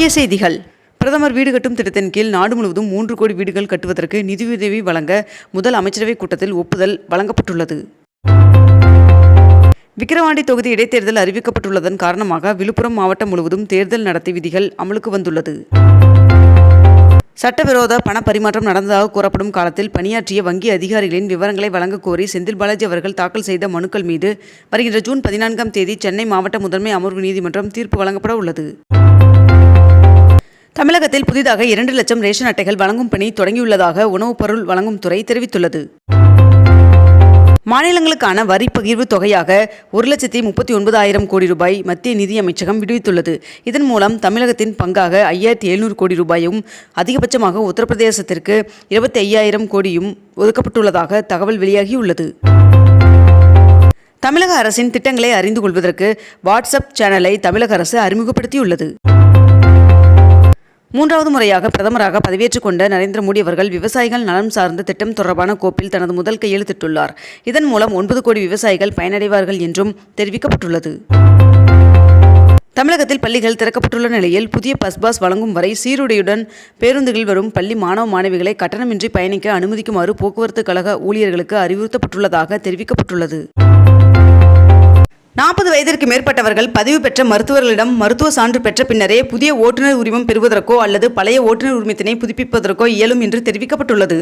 முக்கிய செய்திகள். பிரதமர் வீடு கட்டும் திட்டத்தின் கீழ் நாடு முழுவதும் மூன்று கோடி வீடுகள் கட்டுவதற்கு நிதியுதவி வழங்க முதல் அமைச்சரவைக் கூட்டத்தில் ஒப்புதல் வழங்கப்பட்டுள்ளது. விக்கிரவாண்டி தொகுதி இடைத்தேர்தல் அறிவிக்கப்பட்டுள்ளதன் காரணமாக விழுப்புரம் மாவட்டம் முழுவதும் தேர்தல் நடத்தை விதிகள் அமலுக்கு வந்துள்ளது. சட்டவிரோத பண பரிமாற்றம் நடந்ததாக கூறப்படும் காலத்தில் பணியாற்றிய வங்கி அதிகாரிகளின் விவரங்களை வழங்கக் கோரி செந்தில் பாலாஜி அவர்கள் தாக்கல் செய்த மனுக்கள் மீது வருகின்ற ஜூன் பதினான்காம் தேதி சென்னை மாவட்ட முதன்மை அமர்வு நீதிமன்றம் தீர்ப்பு வழங்கப்பட உள்ளது. தமிழகத்தில் புதிதாக இரண்டு லட்சம் ரேஷன் அட்டைகள் வழங்கும் பணி தொடங்கியுள்ளதாக உணவுப் பொருள் வழங்கும் துறை தெரிவித்துள்ளது. மாநிலங்களுக்கான வரி பகிர்வு தொகையாக ஒரு லட்சத்தி முப்பத்தி ஒன்பதாயிரம் கோடி ரூபாய் மத்திய நிதி அமைச்சகம் விடுவித்துள்ளது. இதன் மூலம் தமிழகத்தின் பங்காக ஐயாயிரத்தி எழுநூறு கோடி ரூபாயும் அதிகபட்சமாக உத்தரப்பிரதேசத்திற்கு இருபத்தி ஐயாயிரம் கோடியும் ஒதுக்கப்பட்டுள்ளதாக தகவல் வெளியாகியுள்ளது. தமிழக அரசின் திட்டங்களை அறிந்து கொள்வதற்கு வாட்ஸ்அப் சேனலை தமிழக அரசு அறிமுகப்படுத்தியுள்ளது. மூன்றாவது முறையாக பிரதமராக பதவியேற்றுக் கொண்ட நரேந்திர மோடி அவர்கள் விவசாயிகள் நலம் சார்ந்த திட்டம் தொடர்பான கோப்பில் தனது முதல் கையெழுத்திட்டுள்ளார். இதன் மூலம் ஒன்பது கோடி விவசாயிகள் பயனடைவார்கள் என்றும் தெரிவிக்கப்பட்டுள்ளது. தமிழகத்தில் பள்ளிகள் திறக்கப்பட்டுள்ள நிலையில் புதிய பஸ் பாஸ் வழங்கும் வரை சீருடையுடன் பேருந்துகளில் வரும் பள்ளி மாணவ மாணவிகளை கட்டணமின்றி பயணிக்க அனுமதிக்குமாறு போக்குவரத்து கழக ஊழியர்களுக்கு அறிவுறுத்தப்பட்டுள்ளதாக தெரிவிக்கப்பட்டுள்ளது. நாற்பது வயதிற்கு மேற்பட்டவர்கள் பதிவு பெற்ற மருத்துவர்களிடம் மருத்துவ சான்று பெற்ற பின்னரே புதிய ஓட்டுநர் உரிமம் பெறுவதற்கோ அல்லது பழைய ஓட்டுநர் உரிமத்தினை புதுப்பிப்பதற்கோ இயலும் என்று தெரிவிக்கப்பட்டுள்ளது.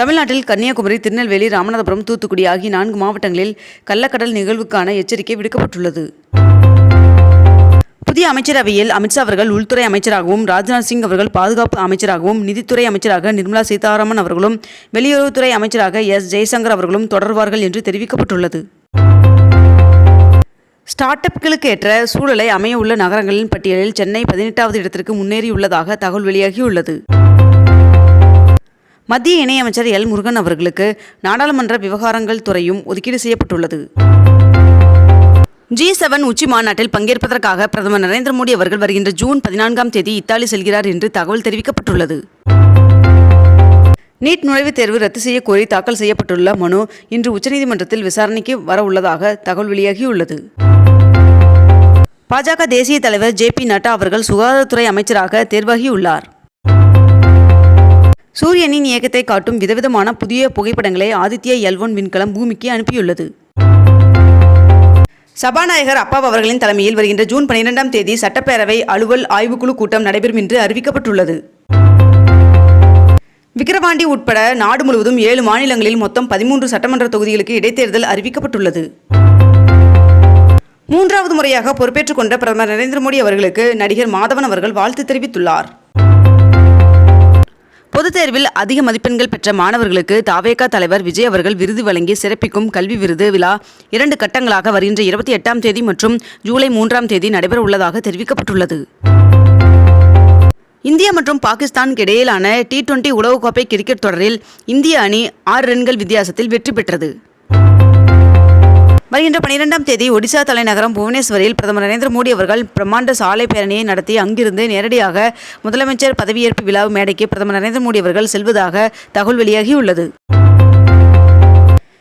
தமிழ்நாட்டில் கன்னியாகுமரி திருநெல்வேலி ராமநாதபுரம் தூத்துக்குடி ஆகிய நான்கு மாவட்டங்களில் கள்ளக்கடல் நிகழ்வுக்கான எச்சரிக்கை விடுக்கப்பட்டுள்ளது. புதிய அமைச்சரவையில் அமித்ஷா அவர்கள் உள்துறை அமைச்சராகவும் ராஜ்நாத் சிங் அவர்கள் பாதுகாப்பு அமைச்சராகவும் நிதித்துறை அமைச்சராக நிர்மலா சீதாராமன் அவர்களும் வெளியுறவுத்துறை அமைச்சராக எஸ் ஜெய்சங்கர் அவர்களும் தொடர்வார்கள் என்று தெரிவிக்கப்பட்டுள்ளது. ஸ்டார்ட் அப்களுக்கு ஏற்ற சூழலை அமையவுள்ள நகரங்களின் பட்டியலில் சென்னை பதினெட்டாவது இடத்திற்கு முன்னேறியுள்ளதாக தகவல் வெளியாகியுள்ளது. மத்திய இணையமைச்சர் எல். முருகன் அவர்களுக்கு நாடாளுமன்ற விவகாரங்கள் துறையும் ஒதுக்கீடு செய்யப்பட்டுள்ளது. ஜி செவன் உச்சி மாநாட்டில் பங்கேற்பதற்காக பிரதமர் நரேந்திர மோடி அவர்கள் வருகின்ற ஜூன் பதினான்காம் தேதி இத்தாலி செல்கிறார் என்று தகவல் தெரிவிக்கப்பட்டுள்ளது. நீட் நுழைவுத் தேர்வு ரத்து செய்ய கோரி தாக்கல் செய்யப்பட்டுள்ள மனு இன்று உச்சநீதிமன்றத்தில் விசாரணைக்கு வர உள்ளதாக தகவல் வெளியாகியுள்ளது. பாஜக தேசிய தலைவர் ஜே பி நட்டா அவர்கள் சுகாதாரத்துறை அமைச்சராக தேர்வாகியுள்ளார். சூரியனின் இயக்கத்தை காட்டும் விதவிதமான புதிய புகைப்படங்களை ஆதித்ய எல்வன் விண்கலம் பூமிக்கு அனுப்பியுள்ளது. சபாநாயகர் அப்பாவு அவர்களின் தலைமையில் வருகின்ற ஜூன் பனிரெண்டாம் தேதி சட்டப்பேரவை அலுவல் ஆய்வுக்குழு கூட்டம் நடைபெறும் என்று அறிவிக்கப்பட்டுள்ளது. விக்கிரவாண்டி உட்பட நாடு முழுவதும் ஏழு மாநிலங்களில் மொத்தம் பதிமூன்று சட்டமன்ற தொகுதிகளுக்கு இடைத்தேர்தல் அறிவிக்கப்பட்டுள்ளது. மூன்றாவது முறையாக பொறுப்பேற்றுக் கொண்ட பிரதமர் நரேந்திர மோடி அவர்களுக்கு நடிகர் மாதவன் அவர்கள் வாழ்த்து தெரிவித்துள்ளார். பொதுத் தேர்வில் அதிக மதிப்பெண்கள் பெற்ற மாணவர்களுக்கு தாவேகா தலைவர் விஜய் அவர்கள் விருது வழங்கி சிறப்பிக்கும் கல்வி விருது விழா இரண்டு கட்டங்களாக வருகின்ற இருபத்தி எட்டாம் தேதி மற்றும் ஜூலை மூன்றாம் தேதி நடைபெற உள்ளதாக தெரிவிக்கப்பட்டுள்ளது. இந்தியா மற்றும் பாகிஸ்தானுக்கு இடையிலான டி டுவெண்டி உலகக்கோப்பை கிரிக்கெட் தொடரில் இந்திய அணி ஆறு ரன்கள் வித்தியாசத்தில் வெற்றி பெற்றது. வருகின்ற பனிரெண்டாம் தேதி ஒடிசா தலைநகரம் புவனேஸ்வரில் பிரதமர் நரேந்திர மோடி அவர்கள் பிரம்மாண்ட சாலை பேரணியை நடத்தி அங்கிருந்து நேரடியாக முதலமைச்சர் பதவியேற்பு விழா மேடைக்கு பிரதமர் நரேந்திர மோடி அவர்கள் செல்வதாக தகவல் வெளியாகியுள்ளது.